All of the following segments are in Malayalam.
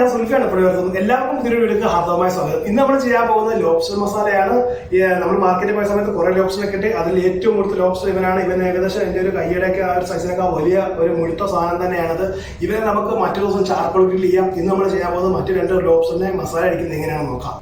ഞാൻ സുൽഫിയാണ് പ്രവർത്തനം എല്ലാവർക്കും പുതിയൊരു വീഡിയോക്ക് ഹാർദവമായ സ്വാഗതം. ഇന്ന് നമ്മൾ ചെയ്യാൻ പോകുന്ന ലോബ്സ്റ്റർ മസാലയാണ് നമ്മൾ മാർക്കറ്റിൽ പോയ സമയത്ത് കുറെ ലോബ്സ്റ്റർ ഒക്കെ ഉണ്ട് അതിൽ ഏറ്റവും കൂടുതൽ ലോബ്സ്റ്റർ ഇവനാണ്. ഇവൻ ഏകദേശം എന്റെ ഒരു കൈയുടെയൊക്കെ ആ ഒരു സൈസിനൊക്കെ വലിയ ഒരു മുഴുത്ത സാധനം തന്നെയാണത്. ഇവനെ നമുക്ക് മറ്റു ദിവസം ചാർക്കോൾ ഗ്രിൽ ചെയ്യാം. ഇന്ന് നമ്മൾ ചെയ്യാൻ പോകുന്നത് മറ്റു രണ്ട് ലോബ്സ്റ്ററിനെ മസാല അടിക്കുന്നത് എങ്ങനെയാണെന്ന് നോക്കാം.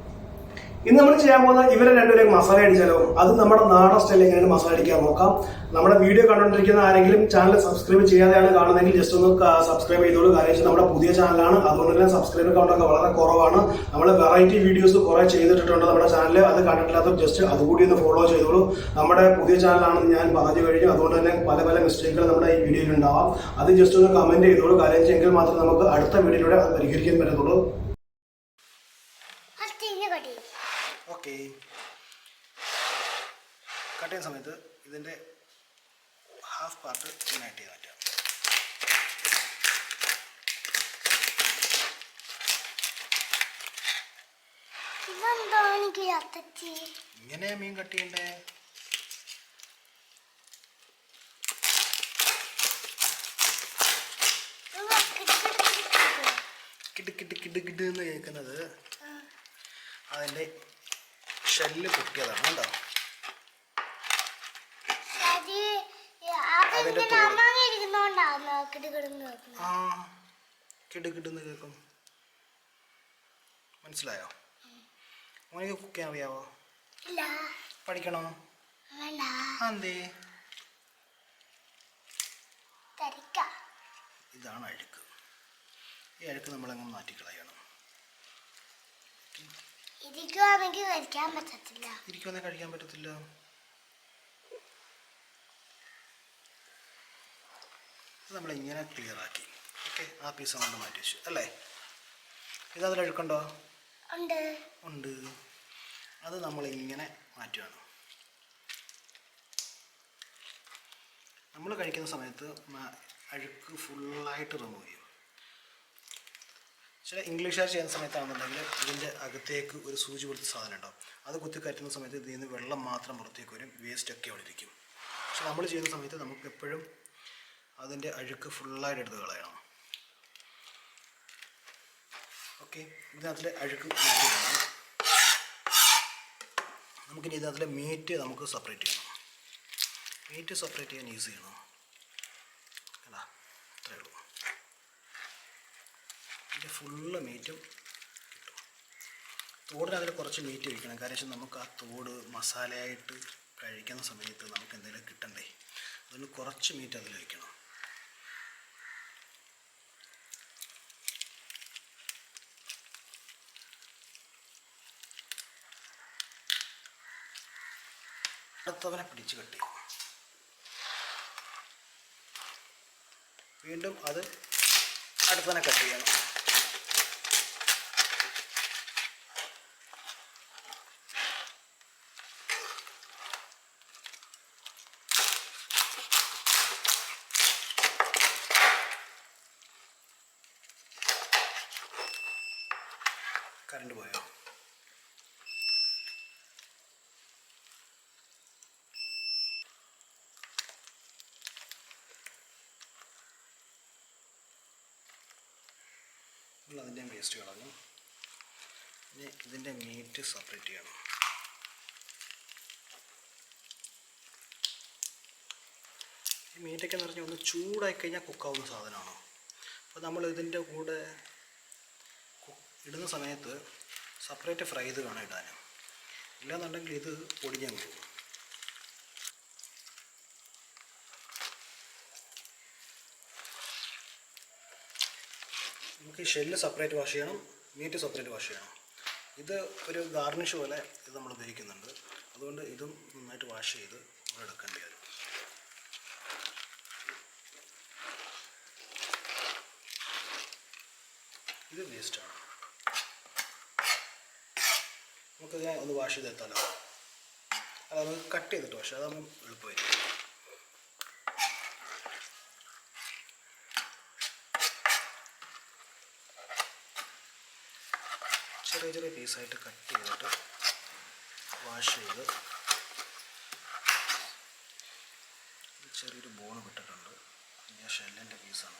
ഇന്ന് നമ്മൾ ചെയ്യാൻ പോകുന്ന ഇവരെ രണ്ടുപേരും മസാല അടിച്ചാലോ? അത് നമ്മുടെ നാടൻ സ്റ്റൈലിൽ എങ്ങനെയാണ് മസാല അടിക്കാൻ നോക്കാം. നമ്മുടെ വീഡിയോ കണ്ടുകൊണ്ടിരിക്കുന്ന ആരെങ്കിലും ചാനൽ സബ്സ്ക്രൈബ് ചെയ്യാതെയാണ് കാണുന്നതെങ്കിൽ ജസ്റ്റ് ഒന്ന് സബ്സ്ക്രൈബ് ചെയ്തോളൂ. കാര്യം നമ്മുടെ പുതിയ ചാനലാണ് അതുകൊണ്ട് തന്നെ സബ്സ്ക്രൈബ് കൗണ്ടൊക്കെ വളരെ കുറവാണ്. നമ്മൾ വെറൈറ്റി വീഡിയോസ് കുറെ ചെയ്തിട്ടുണ്ട് നമ്മുടെ ചാനൽ അത് കണ്ടിട്ടില്ലാത്ത ജസ്റ്റ് അതുകൂടി ഒന്ന് ഫോളോ ചെയ്തോളൂ. നമ്മുടെ പുതിയ ചാനലാണെന്ന് ഞാൻ പറഞ്ഞു കഴിഞ്ഞു. അതുകൊണ്ട് തന്നെ പല പല മിസ്റ്റേക്കുകൾ നമ്മുടെ ഈ വീഡിയോയിൽ ഉണ്ടാവാം. അത് ജസ്റ്റ് ഒന്ന് കമന്റ് ചെയ്തോളൂ. കാര്യം വെച്ചെങ്കിൽ മാത്രമേ നമുക്ക് അടുത്ത വീഡിയോയിലൂടെ അത് പരിഹരിക്കാൻ പറ്റത്തുള്ളൂ ഫസ്റ്റ് കടി ഓക്കെ കട്ട് ചെയ്യുന്ന സമയത്ത് ഇതിന്റെ ഹാഫ് പാർട്ട് ഇങ്ങനെ ആയിട്ട് ചെയ്യാൻ അത്തച്ചി ഇങ്ങനെ മീൻ കട്ട് ചെയ്യണ്ടേ? കിട് കിട് കിട് കിട് എന്ന് കേൾക്കുന്നത് അതിന്റെ ഷെല്ല് പൊട്ടിയതാണ് കേട്ടോ. അതിന്റെ കിടുകിടുന്ന് കേൾക്കും. മനസ്സിലായോ? മോനിക്ക് കുക്ക് ചെയ്യാൻ അറിയാവോ? പഠിക്കണോ? എന്തേ? ഇതാണ് അഴുക്ക്. ഈ അഴുക്ക് നമ്മളങ്ങ് മാറ്റിക്കളയണം. ഇരിക്കുവാണെങ്കിൽ കഴിക്കാൻ പറ്റത്തില്ല. ഇരിക്കുവാണെങ്കിൽ കഴിക്കാൻ പറ്റത്തില്ല. ഇത് നമ്മളിങ്ങനെ ക്ലിയർ ആക്കി. ഓക്കെ ആ പീസ് കൊണ്ട് മാറ്റി വെച്ചു. അല്ലേ? ഇത് അതിൽ അഴുക്കുണ്ടോ? ഉണ്ട്. അത് നമ്മൾ ഇങ്ങനെ മാറ്റുകയാണ് നമ്മൾ കഴിക്കുന്ന സമയത്ത് അഴുക്ക് ഫുള്ളായിട്ട് റിമൂവ് ചെയ്യും. ചില ഇംഗ്ലീഷുകാർ ചെയ്യുന്ന സമയത്താണെന്നുണ്ടെങ്കിൽ ഇതിന്റെ അകത്തേക്ക് ഒരു സൂചി പോലത്തെ സാധനം ഉണ്ടാവും. അത് കുത്തി കയറ്റുന്ന സമയത്ത് ഇതിൽ നിന്ന് വെള്ളം മാത്രം പുറത്തേക്ക് വരും. വേസ്റ്റ് ഒക്കെ അവിടെ ഇരിക്കും. പക്ഷെ നമ്മൾ ചെയ്യുന്ന സമയത്ത് നമുക്ക് എപ്പോഴും അതിന്റെ അഴുക്ക് ഫുള്ളായിട്ട് എടുത്ത് കളയണം. ഓക്കെ ഇതിനകത്തിലെ അഴുക്ക് മാറ്റിയിടണം നമുക്കിനി ഇതിനകത്തിലെ മീറ്റ് നമുക്ക് സെപ്പറേറ്റ് ചെയ്യണം. മീറ്റ് സെപ്പറേറ്റ് ചെയ്യാൻ യൂസ് ചെയ്യണം. അല്ല അത്രേ ഉള്ളൂ. ഇതിന്റെ ഫുള്ള് മീറ്റും തോടിനകത്തിൽ കുറച്ച് മീറ്റ് കഴിക്കണം കാരണം വെച്ചാൽ നമുക്ക് ആ തോട് മസാലയായിട്ട് കഴിക്കുന്ന സമയത്ത് നമുക്ക് എന്തെങ്കിലും കിട്ടണ്ടേ? അതുകൊണ്ട് കുറച്ച് മീറ്റ് അതിൽ വയ്ക്കണം അടുത്തവനെ പിടിച്ചു കെട്ടി. വീണ്ടും അത് അടുത്തനെ കട്ട് ചെയ്യണം. കറണ്ട് പോയോ? അതിന്റെ വേസ്റ്റ് കളഞ്ഞു ഇനി ഇതിന്റെ മീറ്റ് സെപ്പറേറ്റ് ചെയ്യണം. ഈ മീറ്റൊക്കെ എന്ന് പറഞ്ഞാൽ ഒന്ന് ചൂടായി കഴിഞ്ഞാൽ കുക്കാവുന്ന സാധനമാണ്. അപ്പോൾ നമ്മൾ ഇതിന്റെ കൂടെ ഇടുന്ന സമയത്ത് സെപ്പറേറ്റ് ഫ്രൈ ചെയ്ത് വേണം ഇടാൻ. ഇല്ലാന്നുണ്ടെങ്കിൽ ഇത് പൊടിഞ്ഞാൽ പോകും. ഈ ഷെല്ല് സെപ്പറേറ്റ് വാഷ് ചെയ്യണം മീറ്റ് സെപ്പറേറ്റ് വാഷ് ചെയ്യണം. ഇത് ഒരു ഗാർണിഷ് പോലെ ഇത് നമ്മൾ ഉപയോഗിക്കുന്നുണ്ട്. അതുകൊണ്ട് ഇതും നന്നായിട്ട് വാഷ് ചെയ്ത് നമ്മൾ എടുക്കേണ്ടി വരും. ഇത് വേസ്റ്റാണ് നമുക്കിതിനെ ഒന്ന് വാഷ് ചെയ്തെത്താലോ അത് നമുക്ക് കട്ട് ചെയ്തിട്ട് വാഷ് അതാകുമ്പോൾ എളുപ്പമായിരിക്കും. ചെറിയ ചെറിയ പീസായിട്ട് കട്ട് ചെയ്തിട്ട് വാഷ് ചെയ്ത് ചെറിയൊരു ബോണ് വിട്ടിട്ടുണ്ട് ഞാൻ ഷെല്ലിന്റെ പീസാണ്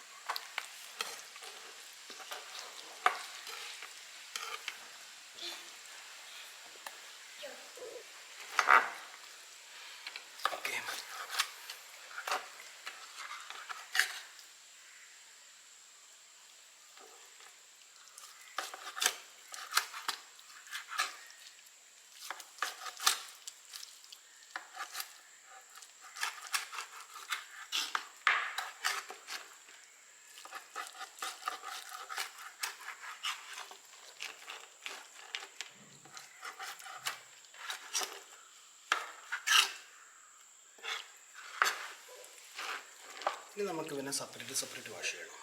ഇനി നമുക്ക് പിന്നെ സെപ്പറേറ്റ് സെപ്പറേറ്റ് വാഷ് ചെയ്യണം.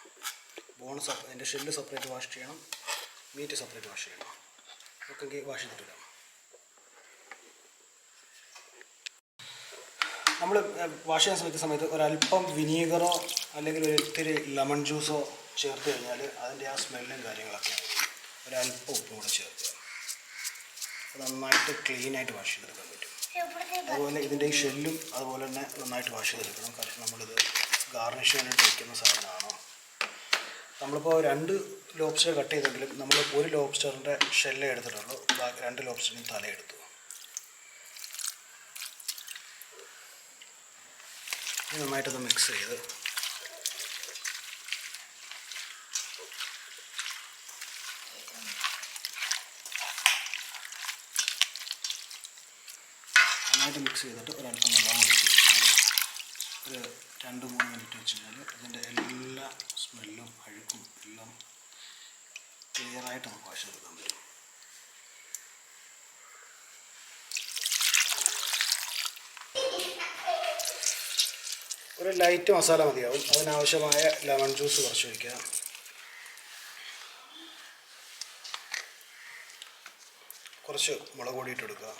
ബോൺ അതിന്റെ ഷെല്ല് സെപ്പറേറ്റ് വാഷ് ചെയ്യണം. മീറ്റ് സെപ്പറേറ്റ് വാഷ് ചെയ്യണം. ഒക്കെ വാഷ് ചെയ്തിട്ട് നമ്മൾ വാഷ് ചെയ്യാൻ ശ്രമിക്കുന്ന സമയത്ത് ഒരല്പം വിനീഗറോ അല്ലെങ്കിൽ ഒരു ഇത്തിരി ലെമൺ ജ്യൂസോ ചേർത്ത് കഴിഞ്ഞാൽ അതിന്റെ ആ സ്മെല്ലും കാര്യങ്ങളൊക്കെ ഒരല്പം ഉപ്പും കൂടെ അത് നന്നായിട്ട് ക്ലീനായിട്ട് വാഷ് ചെയ്തെടുക്കാൻ പറ്റും. അതുപോലെ ഇതിന്റെ ഈ ഷെല്ലും അതുപോലെ തന്നെ നന്നായിട്ട് വാഷ് ചെയ്തെടുക്കണം. കാരണം നമ്മളിത് ഗാർണിഷ് ചെയ്യാനായിട്ട് വയ്ക്കുന്ന സാധനമാണോ? നമ്മളിപ്പോൾ രണ്ട് ലോബ്സ്റ്റർ കട്ട് ചെയ്തെങ്കിലും നമ്മൾ ഒരു ലോബ്സ്റ്ററിന്റെ ഷെല്ലേ എടുത്തിട്ടുള്ളൂ. ബാക്കി രണ്ട് ലോബ്സ്റ്ററിനും തലയെടുത്തു നന്നായിട്ടത് മിക്സ് ചെയ്ത്. നന്നായിട്ട് മിക്സ് ചെയ്തിട്ട് ഒരല്പം വെള്ളം ഒഴിച്ച്. ഒരു രണ്ട് മൂന്ന് മിനിറ്റ് വെച്ച് കഴിഞ്ഞാൽ അതിന്റെ എല്ലാ സ്മെല്ലും അഴുക്കും എല്ലാം ക്ലിയറായിട്ട് നമുക്ക് വാഷ് എടുക്കാൻ പറ്റും. ഒരു ലൈറ്റ് മസാല മതിയാവും. അതിനാവശ്യമായ ലെമൺ ജ്യൂസ് കുറച്ച് ഒഴിക്കുക. കുറച്ച് മുളക് പൊടി ഇട്ടെടുക്കുക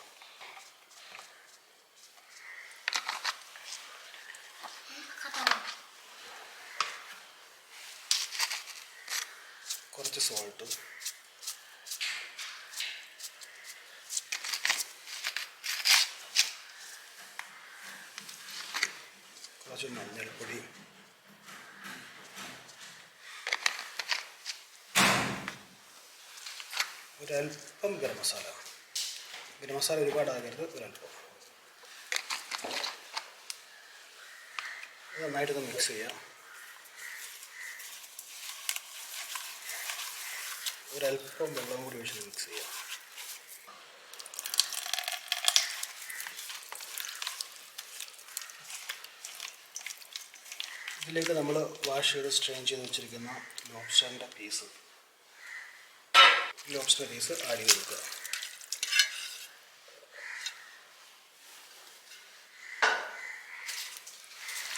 കുറച്ച് സോൾട്ട്. കുറച്ച് മഞ്ഞൾപ്പൊടി. ഒരല്പം ഗരം മസാല. ഗരം മസാല ഒരുപാട് ആകരുത് ഒരല്പം നന്നായിട്ടൊന്ന് മിക്സ് ചെയ്യാം. ഒരല്പം വെള്ളം കൂടി ഒഴിച്ച് മിക്സ് ചെയ്യാം. ഇതിലേക്ക് നമ്മൾ വാഷ് ചെയ്ത് സ്ട്രെയിൻ ചെയ്ത് വെച്ചിരിക്കുന്ന ലോബ്സ്റ്ററിന്റെ പീസ് ലോബ്സ്റ്റർ പീസ് ആഡ് ചെയ്ത് കൊടുക്കുക.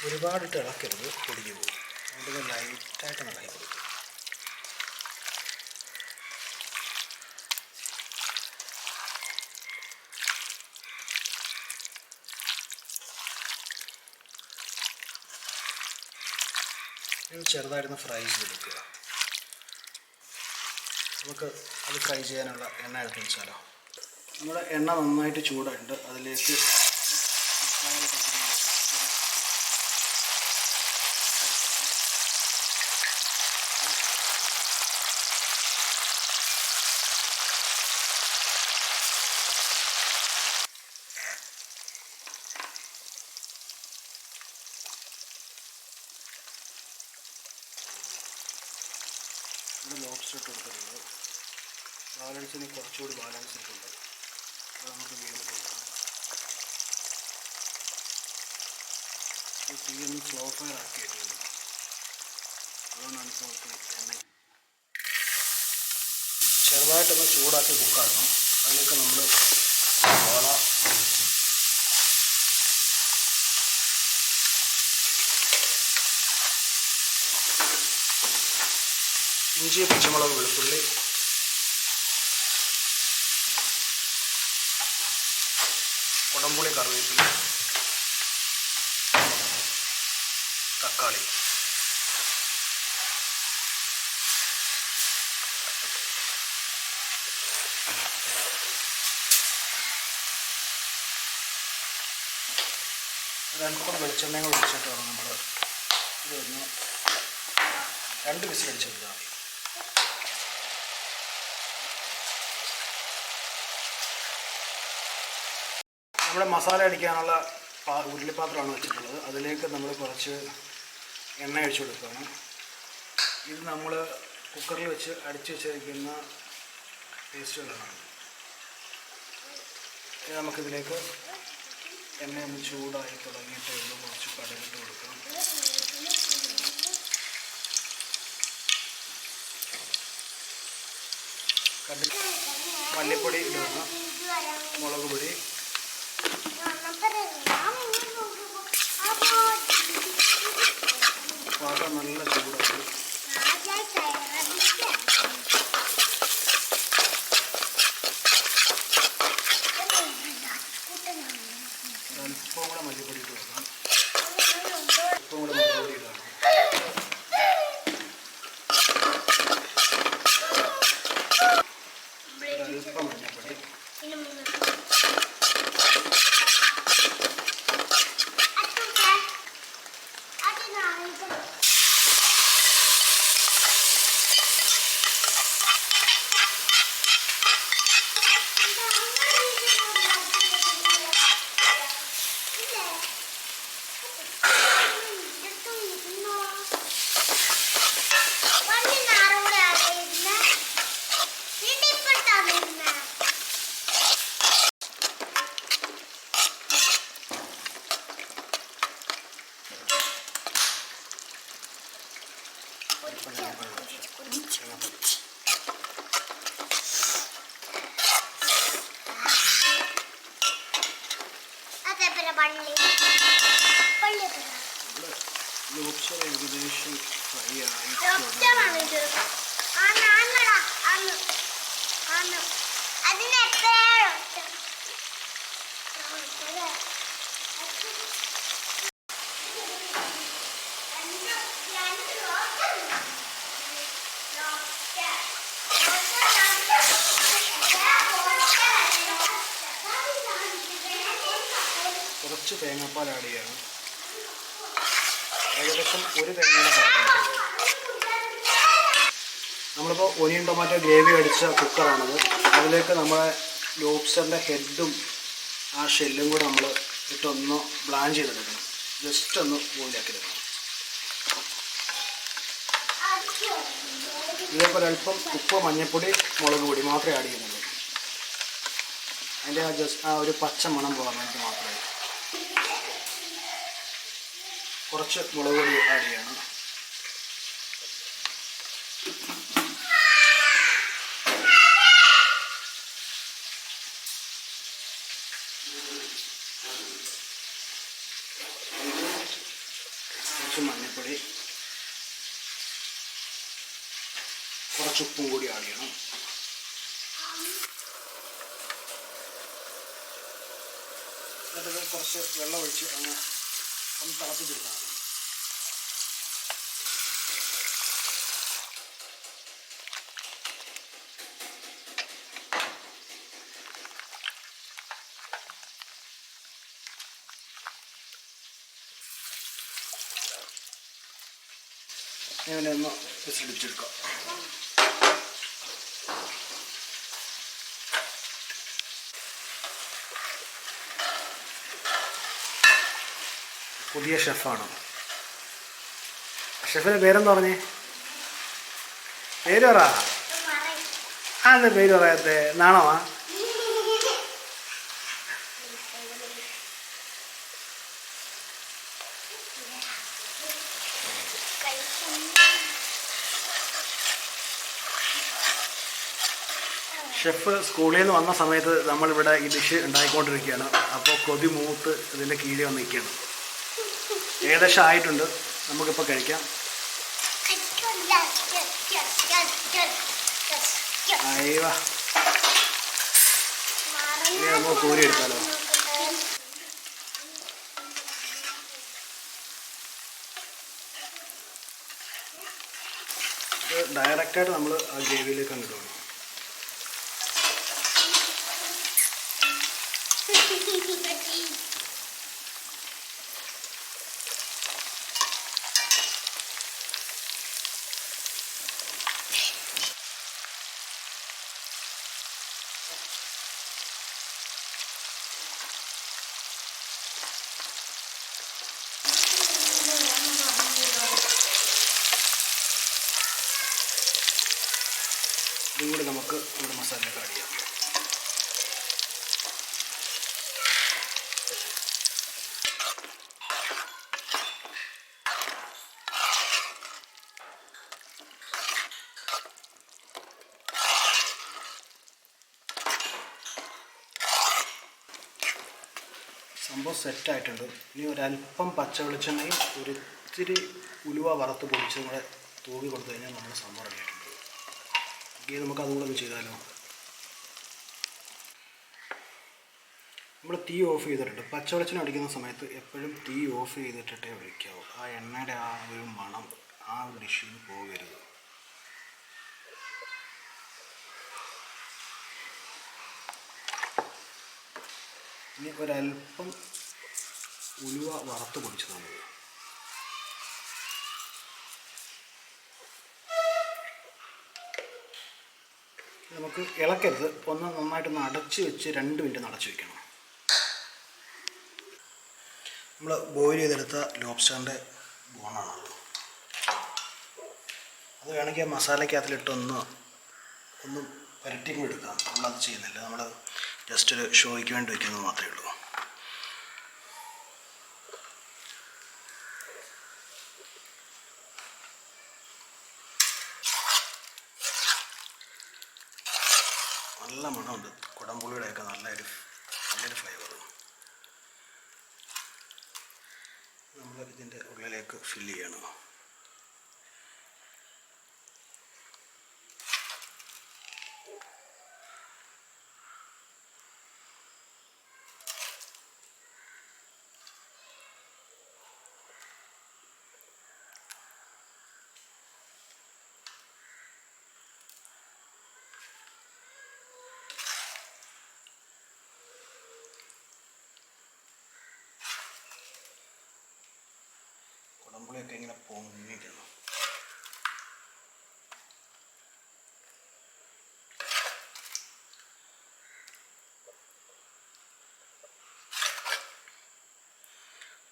ഒരുപാടിട്ട് ഇളക്കരുത് പൊടിഞ്ഞു പോകും. അതുകൊണ്ട് ലൈറ്റായിട്ട് ഇളക്കി കൊടുക്കുക ചെറുതായിട്ടൊന്ന് ഫ്രൈ ചെയ്തെടുക്കുക. നമുക്ക് അത് ഫ്രൈ ചെയ്യാനുള്ള എണ്ണ എടുത്ത് വെച്ചാലോ. നമ്മുടെ എണ്ണ നന്നായിട്ട് ചൂടായിട്ടുണ്ട്. അതിലേക്ക് നമ്മൾ ലോബ്സ്റ്റർ ഇട്ട് കൊടുത്തിട്ടുണ്ട് ബാലൻസിന് കുറച്ചുകൂടി ബാലൻസ് ഇട്ടുണ്ട്. അത് നമുക്ക് വീണ്ടും കൊടുക്കാം. തീ ഒന്ന് സ്ലോ ഫയർ ആക്കി ഇടുന്നത് അതുകൊണ്ടാണ് ഇപ്പോൾ എണ്ണ ചെറുതായിട്ടൊന്ന് ചൂടാക്കി കുക്കാക്കണം അതിലേക്ക് നമ്മൾ ഇഞ്ചി പച്ചമുളക് വെളുത്തുള്ളി. കുടംപുളി കറിവേപ്പില. തക്കാളി. രണ്ടുകൂടെ വെളിച്ചെണ്ണയും കൂടെ ഒഴിച്ചിട്ട് വേണം നമ്മൾ ഇതൊന്ന് രണ്ട് വിസിലടിച്ചെടുത്താൽ മതി. നമ്മുടെ മസാല അടിക്കാനുള്ള ഉരുളിപ്പാത്രമാണ് വെച്ചിട്ടുള്ളത്. അതിലേക്ക് നമ്മൾ കുറച്ച് എണ്ണ ഒഴിച്ചു കൊടുക്കുകയാണ്. ഇത് നമ്മൾ കുക്കറിൽ വെച്ച് അടിച്ചു വെച്ചിരിക്കുന്ന പേസ്റ്റുകളാണ് നമുക്കിതിലേക്ക് എണ്ണ ഒന്ന് ചൂടായി തുടങ്ങിയിട്ട് ഉള്ളൂ. കുറച്ച് കടലിട്ട് കൊടുക്കണം. കടൽ മല്ലിപ്പൊടി ഇടുക മുളക് പൊടി പാത്രം നല്ല ചൂടായി അല്പം കൂടെ മല്ലിപ്പൊടി ഇട്ട് കൊടുക്കണം അല്പം കൂടെ മുളക് പൊടി ഇടണം അല്പം മഞ്ഞൾപ്പൊടി അല്പം തേങ്ങാപ്പാൽ ഒഴിച്ച് തേങ്ങാപ്പാൽ അതേപോലെ പള്ളി പള്ളി നമ്മുടെ ലോപ്സർ ഏകദേശം ഫ്രൈ ആയി ഡോക്ടറാണ് ഇത് ആണ് ആന്നടാ ആണ് ആണ് അതിന് എത്രയാ ഡോക്ടർ കുറച്ച് തേങ്ങാപ്പാൽ ആഡ് ചെയ്യണം. ഏകദേശം ഒരു തേങ്ങയുടെ പാലാണ് നമ്മളിപ്പോൾ ഒനിയൻ ടൊമാറ്റോ ഗ്രേവി അടിച്ച കുക്കറാണത് അതിലേക്ക് നമ്മളെ ലോബ്സ്റ്ററിന്റെ ഹെഡും ആ ഷെല്ലും കൂടെ നമ്മൾ ഇട്ടൊന്ന് ബ്ലാൻ ചെയ്തെടുക്കണം. ജസ്റ്റ് ഒന്ന് ബോയിലാക്കിയെടുക്കണം ഇതേപോലെ അല്പം ഉപ്പ് മഞ്ഞൾപ്പൊടി മുളക് പൊടി മാത്രമേ ആഡ് ചെയ്യുന്നുള്ളൂ. അതിന്റെ ആ ജസ്റ്റ് ആ ഒരു പച്ച മണം പോകാൻ വേണ്ടി മാത്രമേ കുറച്ച് മുളക് പൊടി ആഡ് ചെയ്യണം. കുറച്ച് മഞ്ഞൾപ്പൊടി കുറച്ച് ഉപ്പും കൂടി ആഡ് ചെയ്യണം. കുറച്ച് വെള്ളം ഒഴിച്ച് അങ്ങ് ഒന്ന് തിളപ്പിച്ചെടുക്കണം ഇങ്ങനെ ഒന്ന് പുതിയ ഷെഫാണ്? ഷെഫിന്റെ പേരെന്ന് പറഞ്ഞേ? പേര് പറ. ആ എന്താ പേര് പറയാത്തെ നാണോ? ആ ഷെഫ് സ്കൂളിൽ നിന്ന് വന്ന സമയത്ത് നമ്മളിവിടെ ഈ ഡിഷ് ഉണ്ടാക്കിക്കൊണ്ടിരിക്കുകയാണ് അപ്പോൾ കൊതി മൂത്ത് ഇതിന്റെ കീഴിൽ വന്ന് നിൽക്കുകയാണ് ഏകദേശം ആയിട്ടുണ്ട്. നമുക്കിപ്പോൾ കഴിക്കാം. ഇനി നമുക്ക് എടുത്താലോ? ഡയറക്റ്റായിട്ട് നമ്മൾ ആ ഗ്രേവിയിലേക്ക് അങ്ങ് ഇടണം ഇതും കൂടി നമുക്ക് നമ്മുടെ മസാലയിലേക്ക് ആഡ് ചെയ്യാം സംഭവം സെറ്റായിട്ടുണ്ട്. ഇനി ഒരല്പം പച്ച വെളിച്ചെണ്ണയും ഒരിത്തിരി ഉലുവ വറുത്ത് പൊടിച്ചും കൂടെ തൂവി കൊടുത്തു കഴിഞ്ഞാൽ നമ്മുടെ സംഭവം റെഡിയായിട്ടുണ്ട്. ഇനി നമുക്ക് അതുകൂടെ ഒന്ന് ചെയ്താലോ നമ്മൾ തീ ഓഫ് ചെയ്തിട്ടുണ്ട്. പച്ച വെളിച്ചെണ്ണ അടിക്കുന്ന സമയത്ത് എപ്പോഴും തീ ഓഫ് ചെയ്തിട്ടിട്ടേ ഒഴിക്കാവൂ. ആ എണ്ണയുടെ ആ ഒരു മണം ആ ഒരു ഡിഷിൽ പോകരുത്. ഇനി ഒരല്പം ഉലുവ വറുത്ത് തന്നെ നമുക്ക് ഇളക്കരുത്. ഒന്ന് നന്നായിട്ടൊന്ന് അടച്ച് വെച്ച് രണ്ട് മിനിറ്റ് അടച്ച് വെക്കണം. നമ്മൾ ബോയിൽ ചെയ്തെടുത്ത ലോബ്സ്റ്ററിന്റെ ബോണാണ് അത് വേണമെങ്കിൽ ആ മസാലയ്ക്കകത്തിലിട്ടൊന്ന് ഒന്ന് പരട്ടിക്കും എടുക്കാം. നമ്മളത് ചെയ്യുന്നില്ല. നമ്മൾ ജസ്റ്റ് ഒരു ഷോയ്ക്ക് വേണ്ടി വയ്ക്കുന്നത് മാത്രമേ ഉള്ളൂ. നല്ല മണമുണ്ട്. കുടംപുളിയുടെയൊക്കെ നല്ലൊരു നല്ലൊരു ഫ്ലേവർ നമ്മൾ ഇതിന്റെ ഉള്ളിലേക്ക് ഫില്ല് ചെയ്യണം.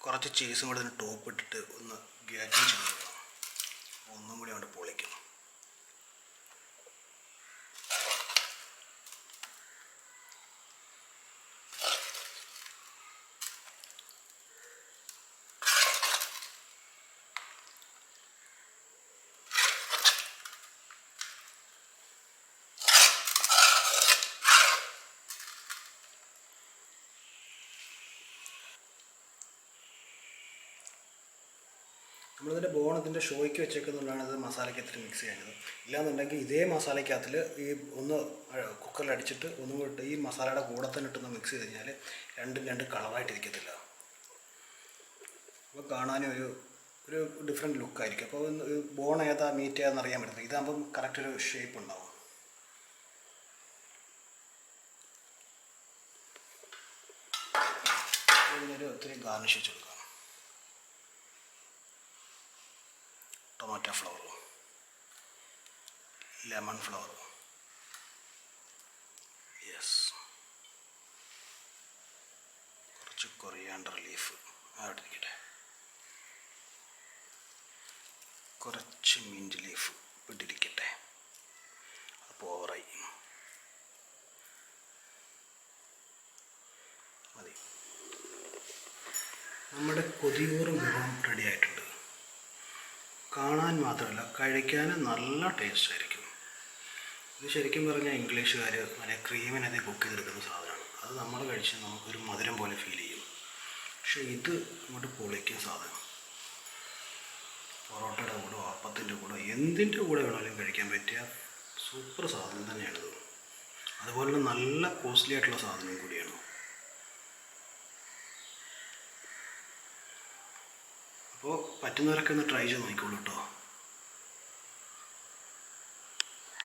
കുറച്ച് ചീസും കൂടെ ടോപ്പ് ഇട്ടിട്ട് ഒന്ന് ഗ്യാറ്റിങ് ചെയ്യണം ഒന്നും കൂടി അവിടെ പൊളിക്കണം. നമ്മളിതിന്റെ ബോൺ ഇതിന്റെ ഷോയ്ക്ക് വെച്ചേക്കുന്നതുകൊണ്ടാണ് ഇത് മസാലയ്ക്കകത്തിൽ മിക്സ് ചെയ്യുന്നത്. ഇല്ലാന്നുണ്ടെങ്കിൽ ഇതേ മസാലയ്ക്കകത്തിൽ ഈ ഒന്ന് കുക്കറിൽ അടിച്ചിട്ട് ഒന്നും ഇട്ട് ഈ മസാലയുടെ കൂടെ തന്നെ ഇട്ടൊന്ന് മിക്സ് ചെയ്ത് കഴിഞ്ഞാൽ രണ്ടും രണ്ട് കളറായിട്ടിരിക്കത്തില്ല അപ്പോൾ കാണാനും ഒരു ഒരു ഡിഫറെന്റ് ലുക്കായിരിക്കും അപ്പോൾ ബോൺ ഏതാ മീറ്റ് ഏതാണെന്ന് അറിയാൻ പറ്റുന്നത് ഇതാകുമ്പം കറക്റ്റ് ഒരു ഷേപ്പ് ഉണ്ടാവും. ഒത്തിരി ഗാർണിഷ് വെച്ച് കൊടുക്കാം tomato flower lemon flower yes കുറച്ച് കൊറിയാണ്ടർ ലീഫ് അവിടെ കുറച്ച് മിന്റ് ലീഫ് ഇട്ടിരിക്കട്ടെ. അപ്പോൾ ഓവറായി മതി. നമ്മുടെ കൊതിയൂറും വിഭവം റെഡി ആയിട്ടുണ്ട്. കാണാൻ മാത്രമല്ല കഴിക്കാനും നല്ല ടേസ്റ്റ് ആയിരിക്കും. ഇത് ശരിക്കും പറഞ്ഞാൽ ഇംഗ്ലീഷുകാർ മറ്റേ ക്രീമിനകത്ത് കുക്ക് ചെയ്തെടുക്കുന്ന സാധനമാണ്. അത് നമ്മൾ കഴിച്ച് നമുക്കൊരു മധുരം പോലെ ഫീൽ ചെയ്യും. പക്ഷേ ഇത് അങ്ങോട്ട് പൊളിക്കുന്ന സാധനം. പൊറോട്ടയുടെ കൂടെ അപ്പത്തിന്റെ കൂടെ എന്തിന്റെ കൂടെ വേണമെങ്കിലും കഴിക്കാൻ പറ്റിയ സൂപ്പർ സാധനം തന്നെയാണിത് അതുപോലെ നല്ല കോസ്റ്റ്ലി ആയിട്ടുള്ള സാധനം കൂടിയാണ്. അപ്പോൾ പറ്റുന്നവരൊക്കെ ഒന്ന് ട്രൈ ചെയ്ത് നോക്കിക്കോളൂ കേട്ടോ